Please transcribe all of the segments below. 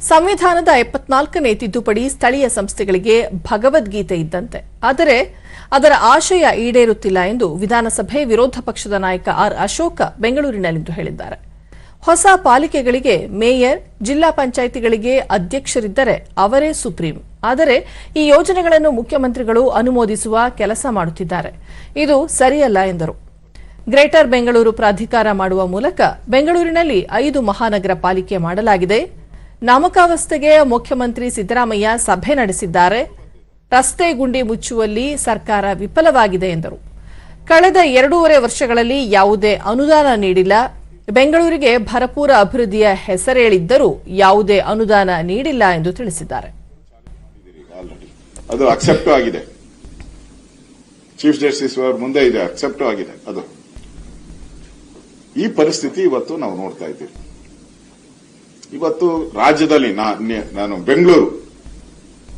ಸಂವಿಧಾನದ ಎಪ್ಪತ್ನಾಲ್ಕನೇ ತಿದ್ದುಪಡಿ ಸ್ಥಳೀಯ ಸಂಸ್ಥೆಗಳಿಗೆ ಭಗವದ್ಗೀತೆ ಇದ್ದಂತೆ. ಆದರೆ ಅದರ ಆಶಯ ಈಡೇರುತ್ತಿಲ್ಲ ಎಂದು ವಿಧಾನಸಭೆ ವಿರೋಧ ಪಕ್ಷದ ನಾಯಕ ಆರ್ ಅಶೋಕ ಬೆಂಗಳೂರಿನಲ್ಲಿಂದು ಹೇಳಿದ್ದಾರೆ. ಹೊಸ ಪಾಲಿಕೆಗಳಿಗೆ ಮೇಯರ್, ಜಿಲ್ಲಾ ಪಂಚಾಯಿತಿಗಳಿಗೆ ಅಧ್ಯಕ್ಷರಿದ್ದರೆ ಅವರೇ ಸುಪ್ರೀಂ. ಆದರೆ ಈ ಯೋಜನೆಗಳನ್ನು ಮುಖ್ಯಮಂತ್ರಿಗಳು ಅನುಮೋದಿಸುವ ಕೆಲಸ ಮಾಡುತ್ತಿದ್ದಾರೆ. ಇದು ಸರಿಯಲ್ಲ ಎಂದರು. ಗ್ರೇಟರ್ ಬೆಂಗಳೂರು ಪ್ರಾಧಿಕಾರ ಮಾಡುವ ಮೂಲಕ ಬೆಂಗಳೂರಿನಲ್ಲಿ ಐದು ಮಹಾನಗರ ಪಾಲಿಕೆ ಮಾಡಲಾಗಿದೆ. ನಾಮಕಾವಸ್ಥೆಗೆ ಮುಖ್ಯಮಂತ್ರಿ ಸಿದ್ದರಾಮಯ್ಯ ಸಭೆ ನಡೆಸಿದ್ದಾರೆ. ರಸ್ತೆ ಗುಂಡಿ ಮುಚ್ಚುವಲ್ಲಿ ಸರ್ಕಾರ ವಿಫಲವಾಗಿದೆ ಎಂದರು. ಕಳೆದ ಎರಡೂವರೆ ವರ್ಷಗಳಲ್ಲಿ ಯಾವುದೇ ಅನುದಾನ ನೀಡಿಲ್ಲ. ಬೆಂಗಳೂರಿಗೆ ಭರಪೂರ ಅಭಿವೃದ್ಧಿಯ ಹೆಸರೇಳಿದ್ದರೂ ಯಾವುದೇ ಅನುದಾನ ನೀಡಿಲ್ಲ ಎಂದು ತಿಳಿಸಿದ್ದಾರೆ. ಅದು ಅಕ್ಸೆಪ್ಟ್ ಆಗಿದೆ. ಚೀಫ್ ಜಸ್ಟಿಸ್ ಮುಂದೆ ಇದೆ ಅಕ್ಸೆಪ್ಟ್ ಆಗಿದೆ ಅದು. ಈ ಪರಿಸ್ಥಿತಿ ಇವತ್ತು ನಾವು ನೋಡ್ತಾ ಇದ್ದೀವಿ. ಇವತ್ತು ರಾಜ್ಯದಲ್ಲಿ ನಾನು ಬೆಂಗಳೂರು.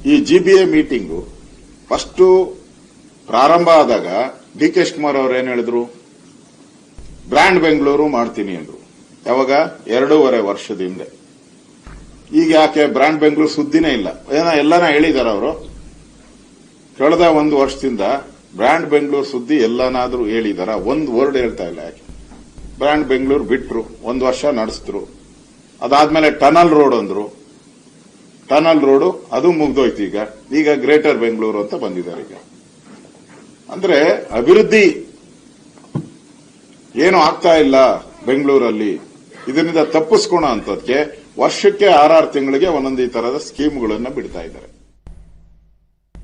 ಈ ಜಿಬಿಎ ಮೀಟಿಂಗು ಫಸ್ಟ್ ಪ್ರಾರಂಭ ಆದಾಗ ಡಿ ಕೆ ಶಿವಕುಮಾರ್ ಅವರು ಏನ್ ಹೇಳಿದ್ರು? ಬ್ರ್ಯಾಂಡ್ ಬೆಂಗಳೂರು ಮಾಡ್ತೀನಿ ಅಂದ್ರು. ಯಾವಾಗ? ಎರಡೂವರೆ ವರ್ಷದ ಹಿಂದೆ. ಈಗ ಯಾಕೆ? ಬ್ರ್ಯಾಂಡ್ ಬೆಂಗಳೂರು ಸುದ್ದಿನೇ ಇಲ್ಲ. ಏನ ಎಲ್ಲಾನ ಹೇಳಿದಾರ ಅವರು? ಕಳೆದ ಒಂದು ವರ್ಷದಿಂದ ಬ್ರ್ಯಾಂಡ್ ಬೆಂಗಳೂರು ಸುದ್ದಿ ಎಲ್ಲಾನಾದ್ರೂ ಹೇಳಿದಾರ. ಒಂದು ವರ್ಡ್ ಹೇಳ್ತಾ ಇಲ್ಲ ಯಾಕೆ? ಬ್ರ್ಯಾಂಡ್ ಬೆಂಗಳೂರು ಬಿಟ್ರು. ಒಂದು ವರ್ಷ ನಡೆಸಿದ್ರು. ಅದಾದ್ಮೇಲೆ ಟನಲ್ ರೋಡ್ ಅಂದ್ರು. ಟನಲ್ ರೋಡ್, ಅದು ಮುಗ್ದೋಯ್ತು ಈಗ. ಈಗ ಗ್ರೇಟರ್ ಬೆಂಗಳೂರು ಅಂತ ಬಂದಿದ್ದಾರೆ ಈಗ. ಅಂದ್ರೆ ಅಭಿವೃದ್ಧಿ ಏನು ಆಗ್ತಾ ಇಲ್ಲ ಬೆಂಗಳೂರಲ್ಲಿ. ಇದರಿಂದ ತಪ್ಪಿಸ್ಕೋಣ ಅಂತದಕ್ಕೆ ವರ್ಷಕ್ಕೆ ಆರಾರು ತಿಂಗಳಿಗೆ ಒಂದೊಂದು ಈ ತರದ ಸ್ಕೀಮ್ಗಳನ್ನು ಬಿಡ್ತಾ ಇದ್ದಾರೆ.